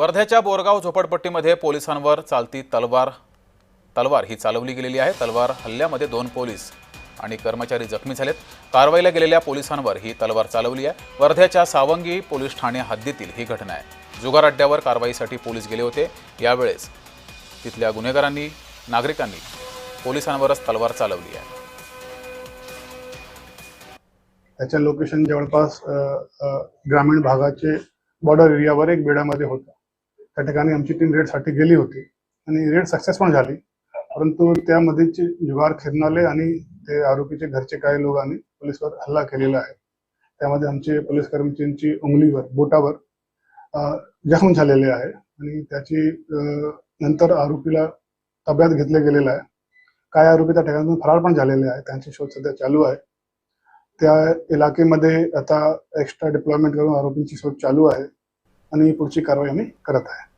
वर्ध्याच्या बोरगाव झोपडपट्टीमध्ये पोलिसांवर चालती तलवार. तलवार ही चालवली गेलेली आहे. तलवार हल्ल्यामध्ये दोन पोलीस आणि कर्मचारी जखमी झालेत. कारवाईला गेलेल्या पोलिसांवर ही तलवार चालवली आहे. वर्ध्याच्या सावंगी पोलीस ठाणे हद्दीतील ही घटना आहे. जुगार अड्ड्यावर कारवाईसाठी पोलीस गेले होते. यावेळेस तिथल्या गुन्हेगारांनी नागरिकांनी पोलिसांवरच तलवार चालवली आहे. त्याच्या लोकेशन जवळपास ग्रामीण भागाचे बॉर्डर एरियावर एक बेडामध्ये होता. त्या ठिकाणी आमची टीम रेडसाठी गेली होती. आणि रेड सक्सेस पण झाली. परंतु त्यामध्येच जुगार खेळणारे आणि ते आरोपीचे घरचे काही लोकांनी पोलिसवर हल्ला केलेला आहे. त्यामध्ये आमचे पोलीस कर्मचाऱ्यांची उंगलीवर बोटावर जखम झालेले आहे. आणि त्याची नंतर आरोपीला ताब्यात घेतले गेलेलं आहे. काही आरोपी त्या ठिकाणी फरार पण झालेले आहे. त्यांचे शोध सध्या चालू आहे. त्या इलाकेमध्ये आता एक्स्ट्रा डिप्लॉयमेंट करून आरोपींची शोध चालू आहे. आणि पुढची कारवाई आम्ही करत आहे.